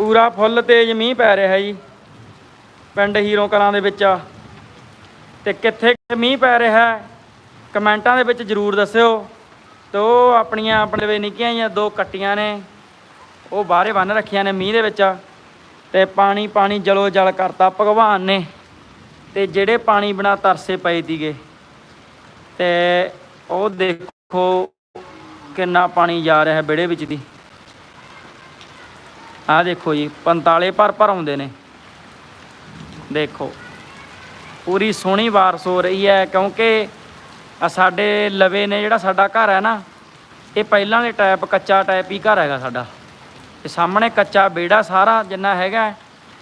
ਪੂਰਾ ਫੁੱਲ ਤੇਜ਼ ਮੀਂਹ ਪੈ ਰਿਹਾ ਜੀ, ਪਿੰਡ ਹੀਰੋ ਕਲਾਂ ਦੇ ਵਿੱਚ ਤੇ ਕਿੱਥੇ ਮੀਂਹ ਪੈ ਰਿਹਾ ਕਮੈਂਟਾਂ ਦੇ ਵਿੱਚ ਜਰੂਰ ਦੱਸਿਓ। ਤੇ ਉਹ ਆਪਣੀਆਂ, ਆਪਣੇ ਵੇ ਨਿੱਕੀਆਂ ਜਿਹੀਆਂ ਦੋ ਕੱਟੀਆਂ ਨੇ, ਉਹ ਬਾਹਰੇ ਬੰਨ ਰੱਖੀਆਂ ਨੇ ਮੀਂਹ ਦੇ ਵਿੱਚ। ਤੇ ਪਾਣੀ ਪਾਣੀ ਜਲੋ ਜਲ ਕਰਤਾ ਭਗਵਾਨ ਨੇ। ਤੇ ਜਿਹੜੇ ਪਾਣੀ ਬਿਨਾ ਤਰਸੇ ਪਏ ਤੀਗੇ ਤੇ ਉਹ ਦੇਖੋ ਕਿੰਨਾ ਪਾਣੀ ਜਾ ਰਿਹਾ ਹੈ ਵਿਹੜੇ ਵਿੱਚ ਦੀ। ਆਹ ਦੇਖੋ ਜੀ ਪੰਤਾਲੇ ਭਰ ਭਰ ਆਉਂਦੇ ਨੇ। ਦੇਖੋ ਪੂਰੀ ਸੋਹਣੀ ਬਾਰਿਸ਼ ਹੋ ਰਹੀ ਹੈ ਕਿਉਂਕਿ ਸਾਡੇ ਲਵੇ ਨੇ ਜਿਹੜਾ ਸਾਡਾ ਘਰ ਹੈ ਨਾ ਇਹ ਪਹਿਲਾਂ ਵਾਲੇ ਟਾਈਪ ਕੱਚਾ ਟਾਈਪ ਹੀ ਘਰ ਹੈਗਾ ਸਾਡਾ। ਤੇ ਸਾਹਮਣੇ ਕੱਚਾ ਵਿਹੜਾ ਸਾਰਾ ਜਿੰਨਾ ਹੈਗਾ ਹੈ,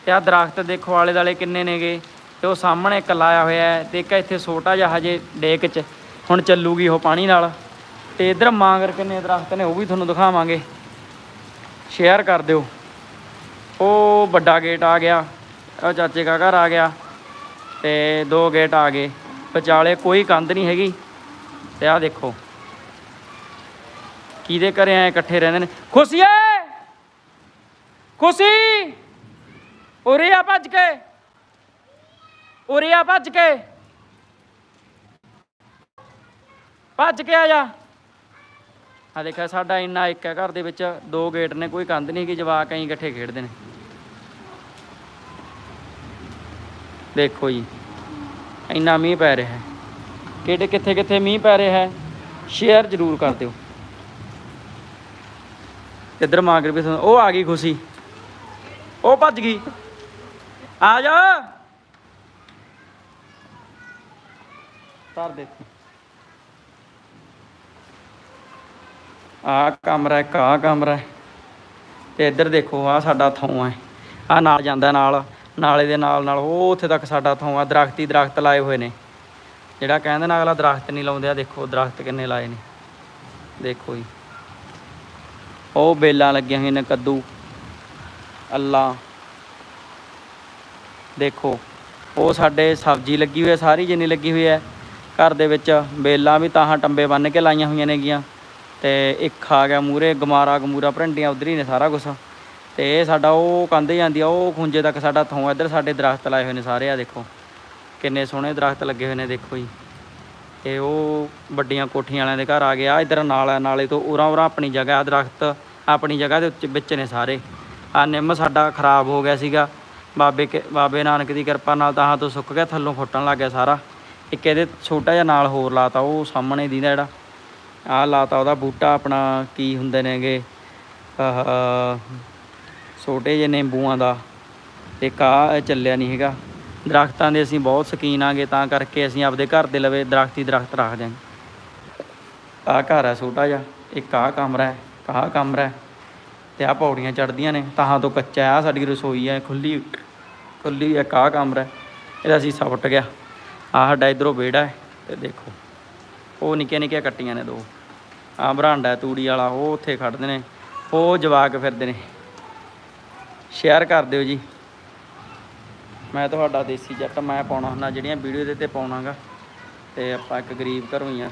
ਤੇ ਆ ਦਰਖਤ ਦੇਖੋ ਆਲੇ ਦਾਲੇ ਕਿੰਨੇ ਨੇਗੇ ਤੇ ਉਹ ਸਾਹਮਣੇ ਇੱਕ ਲਾਇਆ ਹੋਇਆ ਹੈ ਤੇ ਇੱਕ ਇੱਥੇ ਛੋਟਾ ਜਿਹਾ ਹਜੇ ਡੇਕ ਚ ਹੁਣ ਚੱਲੂਗੀ ਉਹ ਪਾਣੀ ਨਾਲ। ਤੇ ਇਧਰ ਮਾਂਗਰ ਕਿੰਨੇ ਦਰਖਤ ਨੇ ਉਹ ਵੀ ਤੁਹਾਨੂੰ ਦਿਖਾਵਾਂਗੇ। ਸ਼ੇਅਰ ਕਰ ਦਿਓ। ਉਹ ਵੱਡਾ ਗੇਟ ਆ ਗਿਆ, ਉਹ ਚਾਚੇ ਦਾ ਘਰ ਆ ਗਿਆ ਤੇ ਦੋ ਗੇਟ ਆ ਗਏ। ਵਿਚਾਲੇ ਕੋਈ ਕੰਧ ਨਹੀਂ ਹੈਗੀ ਤੇ ਆਹ ਦੇਖੋ, ਕਿਹਦੇ ਘਰੇ ਐ ਇਕੱਠੇ ਰਹਿੰਦੇ ਨੇ? ਖੁਸ਼ੀਏ! ਖੁਸ਼ੀ! ਉਰੇ ਆ ਭੱਜ ਕੇ, ਉਰੇ ਆ ਭੱਜ ਕੇ। ਭੱਜ ਕੇ ਆ ਜਾ। ਆ ਦੇਖਿਆ ਸਾਡਾ ਇੰਨਾ ਇੱਕ ਹੈ, ਘਰ ਦੇ ਵਿੱਚ ਦੋ ਗੇਟ ਨੇ, ਕੋਈ ਕੰਧ ਨਹੀਂ ਕਿ ਜਵਾਕ ਐਂ ਇਕੱਠੇ ਖੇਡਦੇ ਨੇ। ਦੇਖੋ ਜੀ, ਇੰਨਾ ਮੀਂਹ ਪੈ ਰਿਹਾ ਹੈ। ਕਿਹੜੇ ਕਿੱਥੇ ਕਿੱਥੇ ਮੀਂਹ ਪੈ ਰਿਹਾ ਹੈ, ਸ਼ੇਅਰ ਜ਼ਰੂਰ ਕਰ ਦਿਓ। ਇੱਧਰ ਮਾਗਰ ਵੀ ਉਹ ਆ ਗਈ ਖੁਸ਼ੀ। ਉਹ ਭੱਜ ਗਈ। ਆ ਜਾ। ਧਰ ਦੇ। ਆ ਕਮਰਾ ਇੱਕ ਆ ਕਮਰਾ ਹੈ। ਤੇ ਇੱਧਰ ਦੇਖੋ ਆ ਸਾਡਾ ਥੋਂ ਹੈ। ਆ ਨਾਲ ਜਾਂਦਾ ਨਾਲ, ਨਾਲੇ ਦੇ ਨਾਲ ਨਾਲ ਉਹ ਉੱਥੇ ਤੱਕ ਸਾਡਾ ਥੋਂ ਆ, ਦਰਖਤੀ ਦਰਖਤ ਲਾਏ ਹੋਏ ਨੇ। ਜਿਹੜਾ ਕਹਿੰਦੇ ਨਾ ਅਗਲਾ ਦਰਖਤ ਨਹੀਂ ਲਾਉਂਦੇ ਆ ਦੇਖੋ ਦਰਖਤ ਕਿੰਨੇ ਲਾਏ ਨੇ। ਦੇਖੋ ਜੀ। ਉਹ ਬੇਲਾਂ ਲੱਗੀਆਂ ਹੋਈਆਂ ਨੇ ਕੱਦੂ, ਅੱਲਾ। ਦੇਖੋ, ਉਹ ਸਾਡੇ ਸਬਜ਼ੀ ਲੱਗੀ ਹੋਈ ਹੈ, ਸਾਰੀ ਜਿੰਨੀ ਲੱਗੀ ਹੋਈ ਹੈ। ਘਰ ਦੇ ਵਿੱਚ ਬੇਲਾਂ ਵੀ ਤਾਂ ਟੰਬੇ ਬੰਨ ਕੇ ਲਾਈਆਂ ਹੋਈਆਂ ਨੇਗੀਆਂ। ਤੇ ਇੱਕ ਆ ਗਿਆ ਮੂਰੇ ਗਮਾਰਾ ਗਮੂਰਾ, ਭਰੰਡੀਆਂ ਉਧਰ ਹੀ ਨੇ ਸਾਰਾ ਕੁਝ ਤੇ ਇਹ ਸਾਡਾ ਉਹ ਕੰਧ ਜਾਂਦੀ ਆ, ਉਹ ਖੁੰਝੇ ਤੱਕ ਸਾਡਾ ਥੋਂ ਇੱਧਰ ਸਾਡੇ ਦਰਖਤ ਲਾਏ ਹੋਏ ਨੇ ਸਾਰੇ ਆ ਦੇਖੋ। ਕਿੰਨੇ ਸੋਹਣੇ ਦਰਖਤ ਲੱਗੇ ਹੋਏ ਨੇ ਦੇਖੋ ਜੀ। ਤੇ ਉਹ ਵੱਡੀਆਂ ਕੋਠੀਆਂ ਵਾਲਿਆਂ ਦੇ ਘਰ ਆ ਗਿਆ। ਇੱਧਰ ਨਾਲ ਹੈ ਨਾਲੇ ਤੋਂ ਉਰਾਂ ਉਰਾਂ ਆਪਣੀ ਜਗ੍ਹਾ ਆ, ਦਰਖਤ ਆਪਣੀ ਜਗ੍ਹਾ ਦੇ ਉੱਚ, ਵਿੱਚ ਨੇ ਸਾਰੇ। ਆ ਨਿੰਮ ਸਾਡਾ ਖਰਾਬ ਹੋ ਗਿਆ ਸੀਗਾ। ਬਾਬੇ ਬਾਬੇ ਨਾਨਕ ਦੀ ਕਿਰਪਾ ਨਾਲ ਤਾਂ ਤੋਂ ਸੁੱਕ ਗਿਆ, ਥੱਲੋਂ ਫੁੱਟਣ ਲੱਗ ਗਿਆ ਸਾਰਾ। ਇੱਕ ਇਹਦੇ ਛੋਟਾ ਜਿਹਾ ਨਾਲ ਹੋਰ ਲਾਤਾ, ਉਹ ਸਾਹਮਣੇ ਦੀ ਜਿਹੜਾ। ਆਹ ਲਾਤਾ ਉਹਦਾ ਬੂਟਾ ਆਪਣਾ ਕੀ ਹੁੰਦੇ ਨੇਗੇ, ਆਹ, ਛੋਟੇ ਜਿਹੇ ਨਿੰਬੂਆਂ ਦਾ। ਇੱਕ ਆ ਚੱਲਿਆ ਨਹੀਂ ਹੈਗਾ। ਦਰਖਤਾਂ ਦੇ ਅਸੀਂ ਬਹੁਤ ਸ਼ੌਕੀਨ ਆਂਗੇ, ਤਾਂ ਕਰਕੇ ਅਸੀਂ ਆਪਦੇ ਘਰ ਦੇ ਲਵੇ ਦਰਖਤੀ ਦਰਖਤ ਰੱਖਦੇ ਹਾਂ ਆਹ ਘਰ ਹੈ ਛੋਟਾ ਜਿਹਾ, ਇੱਕ ਆਹ ਕਮਰਾ ਹੈ ਆਹ ਕਮਰਾ ਹੈ। ਤੇ ਆਹ ਪੌੜੀਆਂ ਚੜਦੀਆਂ ਨੇ ਤਾਹਾਂ ਤੋਂ ਕੱਚਾ ਹੈ ਆਹ ਸਾਡੀ ਰਸੋਈ ਹੈ ਖੁੱਲੀ ਖੁੱਲੀ ਇੱਕ ਆਹ ਕਮਰਾ ਹੈ। ਇਹਦਾ ਅਸੀਂ ਸਵਟ ਗਿਆ। ਆਹ ਸਾਡਾ ਇਧਰੋਂ ਵਿਹੜਾ ਹੈ, ਤੇ ਦੇਖੋ। ਉਹ ਨਿੱਕੀਆਂ ਨਿੱਕੀਆਂ ਕੱਟੀਆਂ ਨੇ ਦੋ। ਆਹ ਬਰਾਂਡਾ ਤੂੜੀ ਵਾਲਾ, ਉਹ ਉੱਥੇ ਖੜਦੇ ਨੇ। ਉਹ ਜਵਾਕ ਫਿਰਦੇ ਨੇ। ਸ਼ੇਅਰ ਕਰ ਦਿਓ ਜੀ। ਮੈਂ ਤੁਹਾਡਾ ਦੇਸੀ ਜੱਟ, ਮੈਂ ਪਾਉਣਾ ਹੁੰਦਾ, ਜਿਹੜੀਆਂ ਵੀਡੀਓ ਦੇ ਤੇ ਪਾਉਣਾਗਾ। ਤੇ ਆਪਾਂ ਇੱਕ ਗਰੀਬ ਘਰੋਂ ਹੀ ਆ।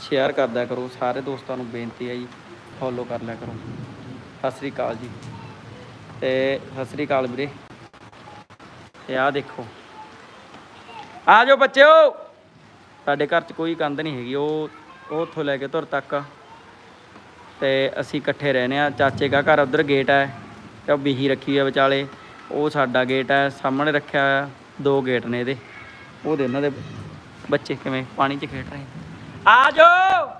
ਸ਼ੇਅਰ ਕਰਦਿਆ ਕਰੋ। ਸਾਰੇ ਦੋਸਤਾਂ ਨੂੰ ਬੇਨਤੀ ਹੈ ਜੀ ਫੋਲੋ ਕਰ ਲਿਆ ਕਰੋ। ਸਤਿ ਸ੍ਰੀ ਅਕਾਲ ਜੀ। ਤੇ ਸਤਿ ਸ੍ਰੀ ਅਕਾਲ ਵੀਰੇ। ਤੇ ਆਹ ਦੇਖੋ। ਆ ਜਾਓ ਬੱਚਿਓ। ਸਾਡੇ ਘਰ 'ਚ ਕੋਈ ਕੰਧ ਨਹੀਂ ਹੈਗੀ। ਉਹ ਉਹ ਉੱਥੋਂ ਲੈ ਕੇ ਧੁਰ ਤੱਕ ਤੇ ਅਸੀਂ ਇਕੱਠੇ ਰਹਿੰਦੇ ਆ ਚਾਚੇ ਦਾ ਘਰ ਉਧਰ ਗੇਟ ਹੈ ਤੇ ਉਹ ਬੀਹੀ ਰੱਖੀ ਆ ਵਿਚਾਲੇ। ਉਹ ਸਾਡਾ ਗੇਟ ਹੈ, ਸਾਹਮਣੇ ਰੱਖਿਆ ਹੋਇਆ ਦੋ ਗੇਟ ਨੇ ਇਹਦੇ। ਉਹਦੇ ਉਹਨਾਂ ਦੇ ਬੱਚੇ ਕਿਵੇਂ ਪਾਣੀ 'ਚ ਖੇਡ ਰਹੇ ਆ ਜਾਓ!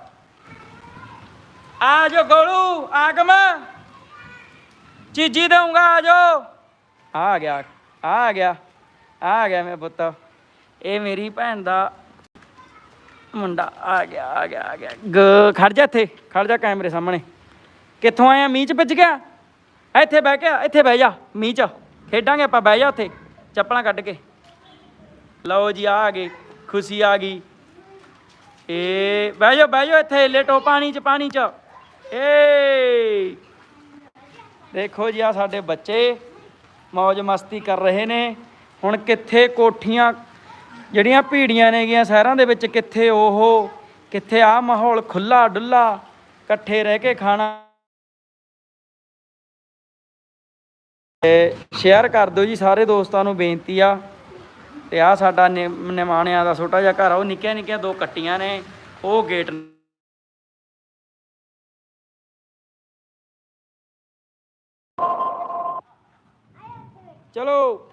ਆ ਜਾਓ ਗੋਲੂ, ਆਗਮ! ਚੀਜੀ ਦਊਂਗਾ, ਆ ਜਾਓ! ਆ ਗਿਆ ਆ ਗਿਆ ਆ ਗਿਆ ਮੈਂ ਪੁੱਤ। ਇਹ ਮੇਰੀ ਭੈਣ ਦਾ ਮੁੰਡਾ ਆ ਗਿਆ ਆ ਗਿਆ ਆ ਗਿਆ। ਗ, ਖੜ ਜਾ ਇੱਥੇ, ਖੜ ਜਾ ਕੈਮਰੇ ਸਾਹਮਣੇ। ਕਿੱਥੋਂ ਆਇਆ? ਮੀਂਹ ਚ ਭਿੱਜ ਗਿਆ? ਇੱਥੇ ਬਹਿ ਕੇ ਇੱਥੇ ਬਹਿ ਜਾ, ਮੀਂਹ ਚ। ਖੇਡਾਂਗੇ ਆਪਾਂ, ਬਹਿ ਜਾ ਉੱਥੇ, ਚੱਪਲਾਂ ਕੱਢ ਕੇ। ਲਓ ਜੀ, ਆ ਗਏ, ਖੁਸ਼ੀ ਆ ਗਈ। ਏ, ਬਹਿ ਜਾ ਬਹਿ ਜਾ ਇੱਥੇ ਲੇਟੋ ਪਾਣੀ ਚ ਪਾਣੀ ਚ। ਏ। ਦੇਖੋ ਜੀ ਆ ਸਾਡੇ ਬੱਚੇ ਮौज ਮਸਤੀ ਕਰ ਰਹੇ ਨੇ ਹੁਣ ਕਿੱਥੇ ਕੋਠੀਆਂ ਜਿਹੜੀਆਂ ਭੀੜੀਆਂ ਨੇਗੀਆਂ ਸ਼ਹਿਰਾਂ ਦੇ ਵਿੱਚ ਕਿੱਥੇ ਉਹ, ਕਿੱਥੇ ਆ ਮਾਹੌਲ ਖੁੱਲਾ ਡੁੱਲਾ ਇਕੱਠੇ ਰਹਿ ਕੇ ਖਾਣਾ। ਸ਼ੇਅਰ ਕਰ ਦਿਓ ਜੀ, ਸਾਰੇ ਦੋਸਤਾਂ ਨੂੰ ਬੇਨਤੀ ਆ। ਤੇ ਆ ਸਾਡਾ ਨਿ- ਨਿਮਾਣਿਆਂ ਦਾ ਛੋਟਾ ਜਿਹਾ ਘਰ ਆ, ਉਹ ਨਿੱਕੀਆਂ ਨਿੱਕੀਆਂ ਦੋ ਕੱਟੀਆਂ ਨੇ, ਉਹ ਗੇਟ ਚਲੋ।